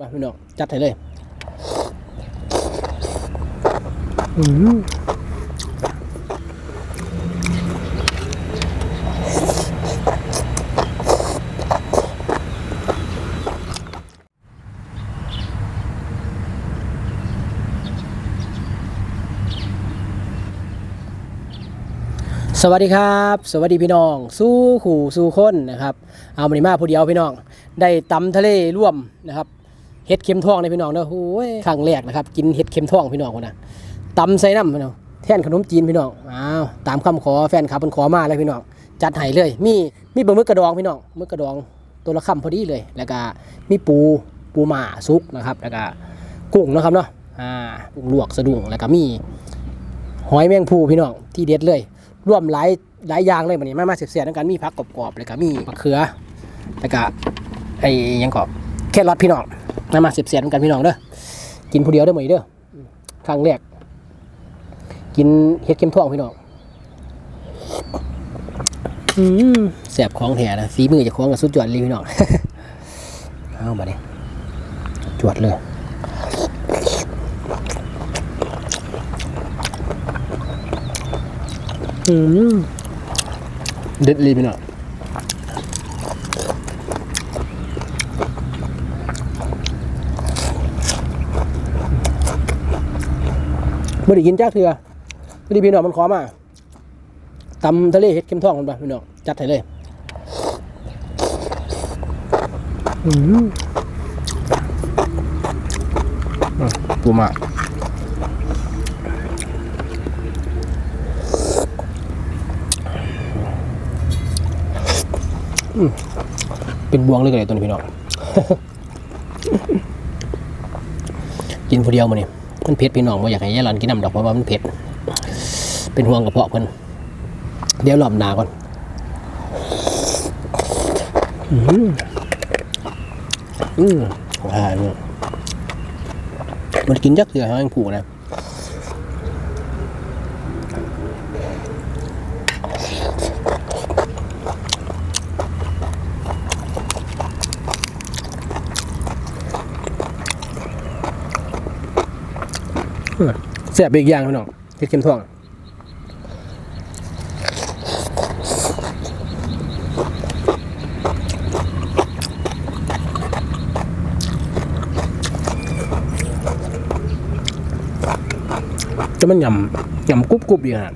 มาพี่น้องจัดให้เลยอืมสวัสดีครับ สวัสดีพี่น้อง สู้ขู่สู้คนนะครับ เอามานีมาผู้เดียวพี่น้อง ได้ตำทะเลร่วมนะครับ เห็ดเข็มทองในพี่น้องเนอะโอ้ยครั้งแรกนะครับ กินเห็ดเข็มทองพี่น้องคนนะตำใส่น้ำพี่น้องแท่นขนมจีนพี่น้อง อ้าว ตามคำขอแฟนคลับมันขอมาเลยพี่น้อง จัดให้เลย มี มีปลาหมึกกระดองพี่น้องหมึกกระดองตัวละคำพอดีเลย แล้วก็มีปู ปูหมาซุกนะครับ แล้วก็กุ้งนะครับเนาะ อ่า กุ้งลวกสะดุ้ง แล้วก็มีหอยแมงภูพี่น้อง ที่เด็ดเลย ร่วมหลาย หลายอย่างเลยมันนี้มามาเสียบๆด้วยกัน มีผักกรอบๆ แล้วก็มีมะเขือ แล้วก็ไอ้ยังกรอบแครอทพี่น้อง มามาเสียบๆด้วยกันพี่น้องเด้อกินผู้เดียวได้หมดเด้อครั้งแรกกินเห็ดเข็มทองพี่น้องอืมแสบของแท้นะฝีมือจะคล้องกับสุดยอดเลยพี่น้องเอามาเนี่ยจวดเลยอืมเด็ดเลยพี่น้อง ไม่ได้กินจ้าเถื่อไม่ได้พี่น้องมันขอมาตำทะเลเห็ดเข็มทองมันปะพี่น้องจัดให้เลยอืมอะปูมาเป็นบวงเลยกันเลยตัวนี้พี่น้อง กินผู้เดียวมาเนี่ย มันเผ็ดพี่น้องว่าอยากให้ยายหลันกินน้ำดอกเพราะว่ามันเผ็ดเป็นห่วงกระเพาะเพิ่นเดี๋ยวรอบหนาก่อนอืมอืมอ่าเนี่ยมันกินยักษ์เสือหางผูนะ แสบไปอีกอย่างพี่น้องเห็ดเข็มทองจะมันยำยำกรุบกรุบอย่างนั้น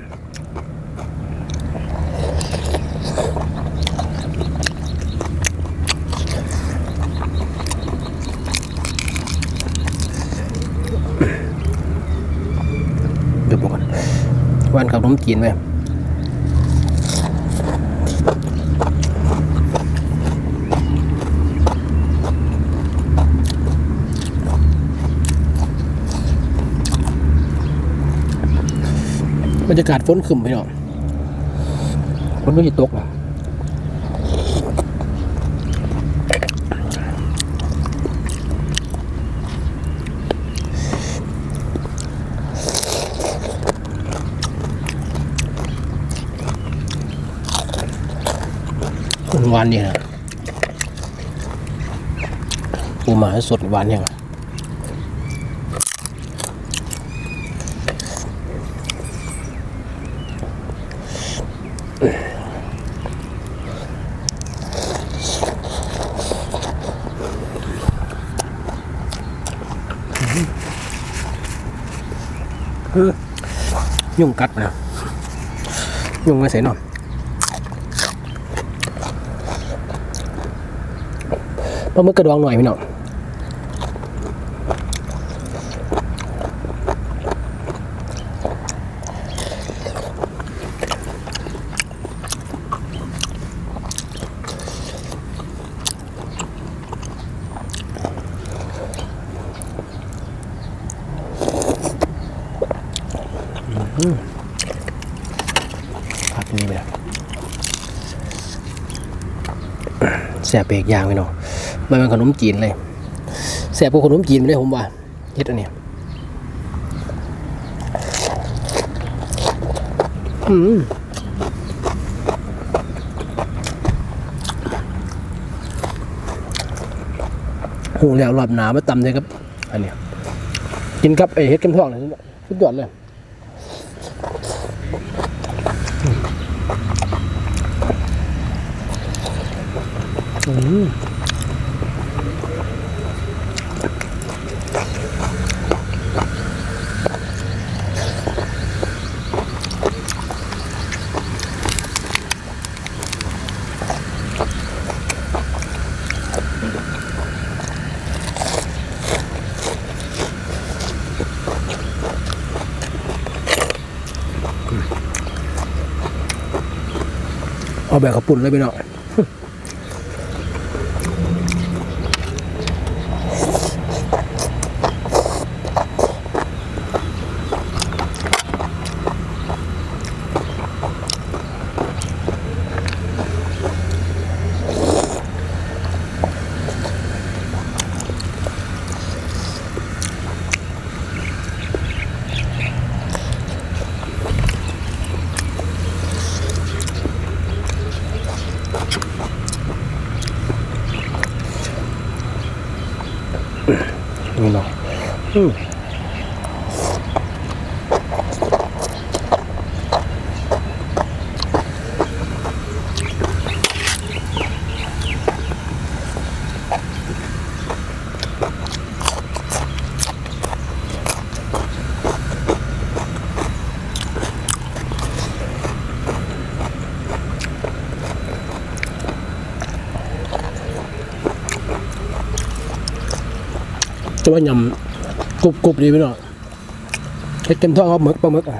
เดี๋ยวบอกกัน วันขับน้มจีนไปบรรยากาศฝนขึ้นไปเนาะฝนไม่ตกอ่ หวานนี่นะปูหมาสดหวานยังยุ่งกัดนะยุ่งไม่ใส่นอน ลาหมึกกระดองหน่อยพี่น้องผักนี่ไปแล้วแสบเปกยางพี่น้อง มันเป็นขนมจีนเลยแสบกว่าขนมจีนเลยผมว่าเฮ็ดอันนี้อืมหูแล้วรอบหนามาตำเลยครับ อันนี้กินครับไอเฮ็ดเข็มทองเลยสุดยอดเลยอืม แบบกระปุ่นเลยไปเนาะ นี่เจะว่ายำกรุบกรุบดีไปเนาะเฮ็ดเต็มท้องเอาหมึกปลาหมึกอะ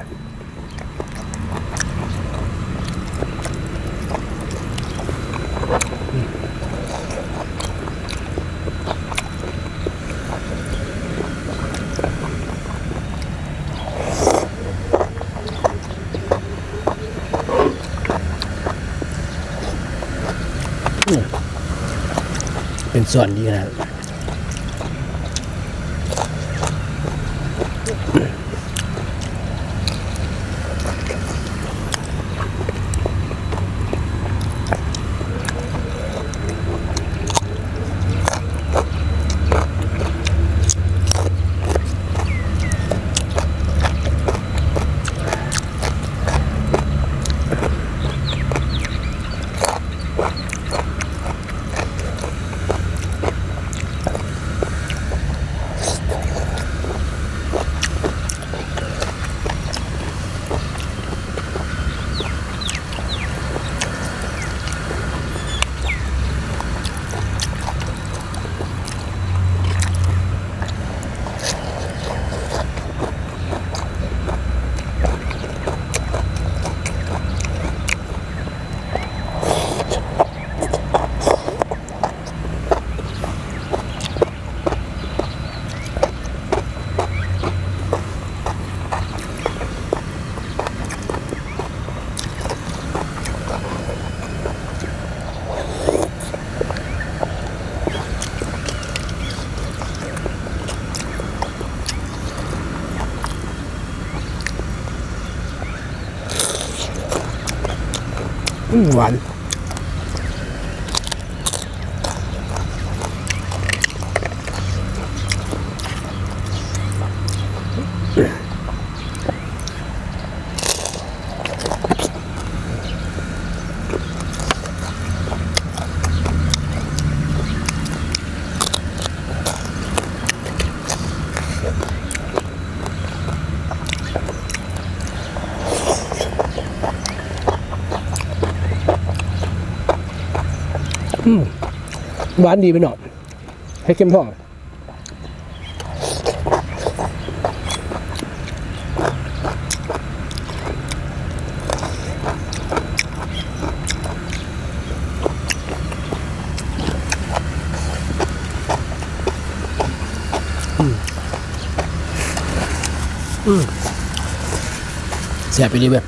เป็นส่วนดีนาดอืม หว หวานดีไปหน่อยให้เข้มท้องเสียไปดีแบบ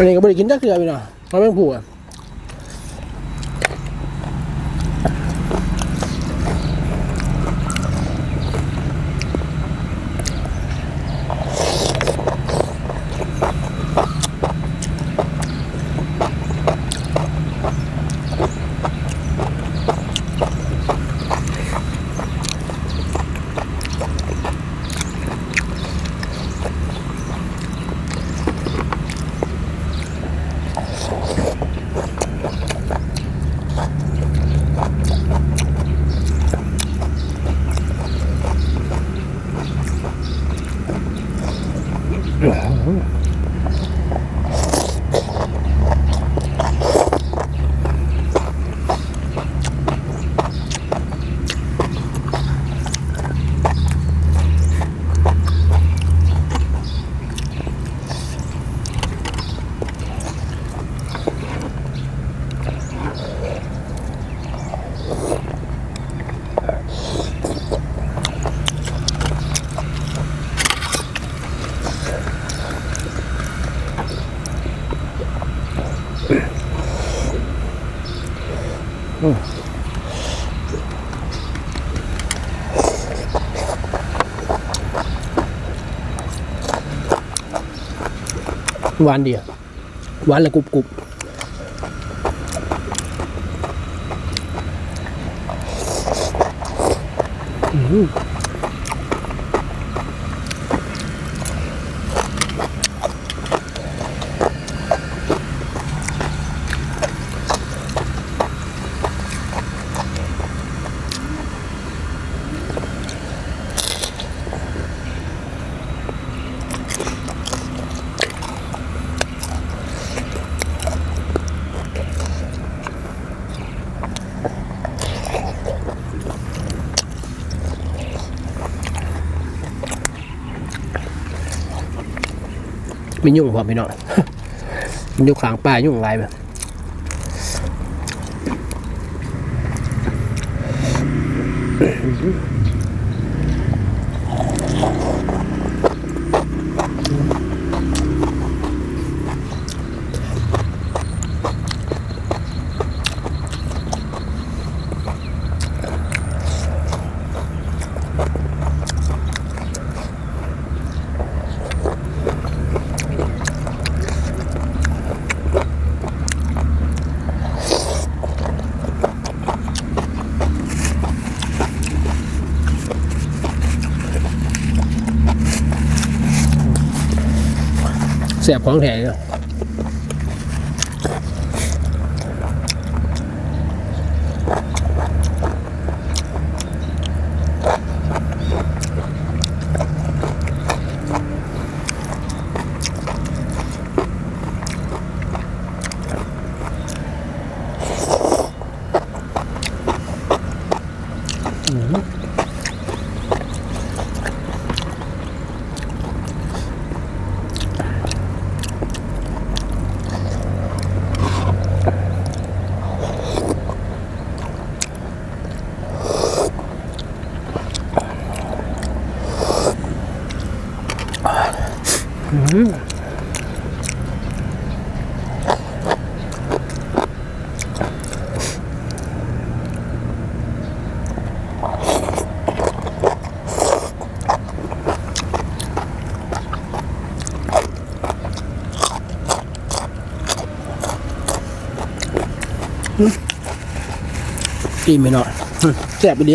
อันนี้ก็บริกินจักเกลือพี่น้องเพราะแม่งผัว cool. หวานดีอะหวานและกรุบกรุบอืม มียุ่งพร้อพี่น้องมันอยู่ขางป่ายุ่งไรแบบ แสบของแท้ อิ่มไปหน่อยแสบไปดี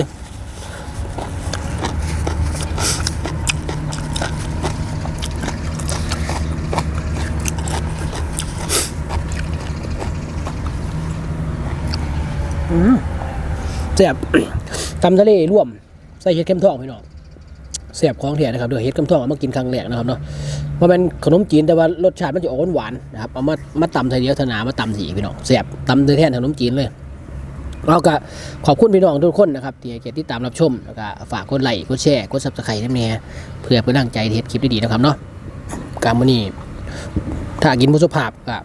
แสบตำทะเลร่วมใส่เห็ดเข็มทองพี่น้องแสบของแท้นะครับเดี๋ยวเห็ดเข็มทองเอามากินครั้งแรกนะครับเนาะว่าเป็นขนมจีนแต่ว่ารสชาติมันจะออกหวานนะครับเอามามาตำไทยเดียวธนามาตำสีพี่น้องแสบตำแทนขนมจีนเลยเราก็ขอบคุณพี่น้องทุกคนนะครับที่เกียรติติดตามรับชมแล้วก็ฝากกดไลค์กดแชร์กดซับสไครต์ให้แม่เพื่อเป็นกำลังใจเฮ็ดคลิปดีๆนะครับเนาะการมื้อนี้ถ้ากินผู้สุภาพก็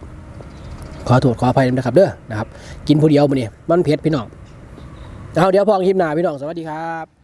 ขอโทษขออภัยนะครับเด้อนะครับ กินผู้เดียวมื้อนี้มันเผ็ดพี่น้อง เอาเดี๋ยวพองคลิปหน้าพี่น้องสวัสดีครับ